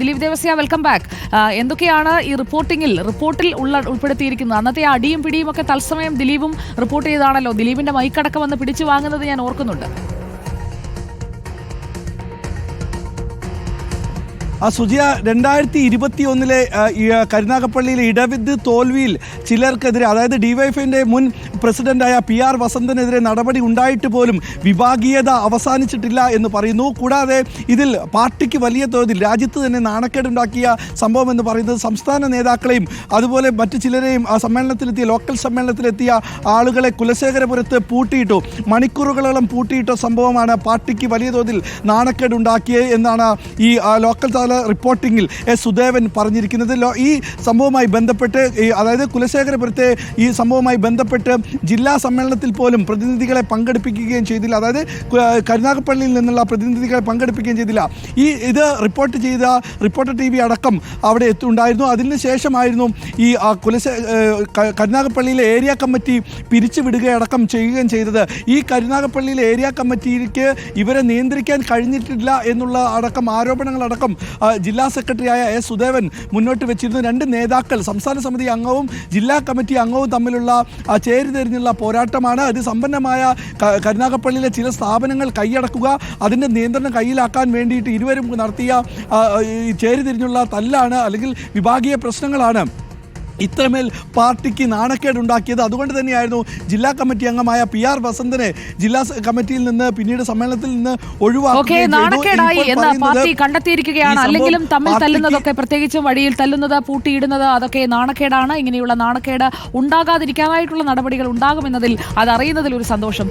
Dileep Devasya welcome back എന്തൊക്കെയാണ് ഈ റിപ്പോർട്ടിംഗിൽ റിപ്പോർട്ടിൽ ഉള്ള ഉൾപ്പെടുത്തിയിരിക്കുന്നത്? അന്നത്തെ അടിയും പിടിയും ഒക്കെ തത്സമയം ദിലീപും റിപ്പോർട്ട് ചെയ്താണല്ലോ ദിലീപിന്റെ മൈക്കടക്കം വന്ന് പിടിച്ചു വാങ്ങുന്നത് ഞാൻ ഓർക്കുന്നുണ്ട്. സുജിയ രണ്ടായിരത്തി ഇരുപത്തി ഒന്നിലെ കരുനാഗപ്പള്ളിയിലെ ഇടവിദ് തോൽവിയിൽ ചിലർക്കെതിരെ അതായത് ഡിവൈഫൈന്റെ മുൻ പ്രസിഡന്റായ പി ആർ വസന്തനെതിരെ നടപടി ഉണ്ടായിട്ട് പോലും വിഭാഗീയത അവസാനിച്ചിട്ടില്ല എന്ന് പറയുന്നു. കൂടാതെ ഇതിൽ പാർട്ടിക്ക് വലിയ തോതിൽ രാജ്യത്ത് തന്നെ നാണക്കേടുണ്ടാക്കിയ സംഭവം എന്ന് പറയുന്നത് സംസ്ഥാന നേതാക്കളെയും അതുപോലെ മറ്റു ചിലരെയും ആ സമ്മേളനത്തിലെത്തിയ ലോക്കൽ സമ്മേളനത്തിലെത്തിയ ആളുകളെ കുലശേഖരപുരത്ത് പൂട്ടിയിട്ടു മണിക്കൂറുകളോളം പൂട്ടിയിട്ട സംഭവമാണ് പാർട്ടിക്ക് വലിയ തോതിൽ നാണക്കേടുണ്ടാക്കിയത് എന്നാണ് ഈ ലോക്കൽ തല റിപ്പോർട്ടിങ്ങിൽ എസ് സുദേവൻ പറഞ്ഞിരിക്കുന്നത്. ഈ സംഭവവുമായി ബന്ധപ്പെട്ട് അതായത് കുലശേഖരപുരത്തെ ഈ സംഭവവുമായി ബന്ധപ്പെട്ട് ജില്ലാ സമ്മേളനത്തിൽ പോലും പ്രതിനിധികളെ പങ്കെടുപ്പിക്കുകയും ചെയ്തില്ല. അതായത് കരുനാഗപ്പള്ളിയിൽ നിന്നുള്ള പ്രതിനിധികളെ പങ്കെടുപ്പിക്കുകയും ചെയ്തില്ല. ഈ ഇത് റിപ്പോർട്ട് ചെയ്ത റിപ്പോർട്ടർ ടി വി അടക്കം അവിടെ എത്തുണ്ടായിരുന്നു അതിന് ശേഷമായിരുന്നു ഈ കുലശ കരുനാഗപ്പള്ളിയിലെ ഏരിയ കമ്മിറ്റി പിരിച്ചുവിടുകയടക്കം ചെയ്യുകയും ചെയ്തത്. ഈ കരുനാഗപ്പള്ളിയിലെ ഏരിയ കമ്മിറ്റിക്ക് ഇവരെ നിയന്ത്രിക്കാൻ കഴിഞ്ഞിട്ടില്ല എന്നുള്ള അടക്കം ആരോപണങ്ങളടക്കം ജില്ലാ സെക്രട്ടറിയായ എസ് സുദേവൻ മുന്നോട്ട് വെച്ചിരുന്ന. രണ്ട് നേതാക്കൾ സംസ്ഥാന സമിതി അംഗവും ജില്ലാ കമ്മിറ്റി അംഗവും തമ്മിലുള്ള ചേരിതെരിഞ്ഞുള്ള പോരാട്ടമാണ്. അത് സമ്പന്നമായ കരുനാഗപ്പള്ളിയിലെ ചില സ്ഥാപനങ്ങൾ കൈയടക്കുക അതിന്റെ നിയന്ത്രണം കയ്യിലാക്കാൻ വേണ്ടിയിട്ട് ഇരുവരും നടത്തിയ ചേരിതിരിഞ്ഞുള്ള തല്ലാണ് അല്ലെങ്കിൽ വിഭാഗീയ പ്രശ്നങ്ങളാണ്. ഇത്രമേൽ പാർട്ടിക്ക് നാണക്കേടുണ്ടാക്കിയത് അതുകൊണ്ട് തന്നെയായിരുന്നു ജില്ലാ കമ്മിറ്റി അംഗമായ പി ആർ വസന്തനെ ജില്ലാ കമ്മിറ്റിയിൽ നിന്ന് പിന്നീട് സമ്മേളനത്തിൽ നിന്ന് കണ്ടെത്തിയിരിക്കുകയാണ്. സംഭവം അല്ലെങ്കിലും തമ്മിൽ തല്ലുന്നതൊക്കെ പ്രത്യേകിച്ചും വഴിയിൽ തല്ലുന്നത് പൂട്ടിയിടുന്നത് അതൊക്കെ നാണക്കേടാണ്. ഇങ്ങനെയുള്ള നാണക്കേട് ഉണ്ടാകാതിരിക്കാനായിട്ടുള്ള നടപടികൾ ഉണ്ടാകുമെന്നതിൽ അതറിയുന്നതിൽ ഒരു സന്തോഷം.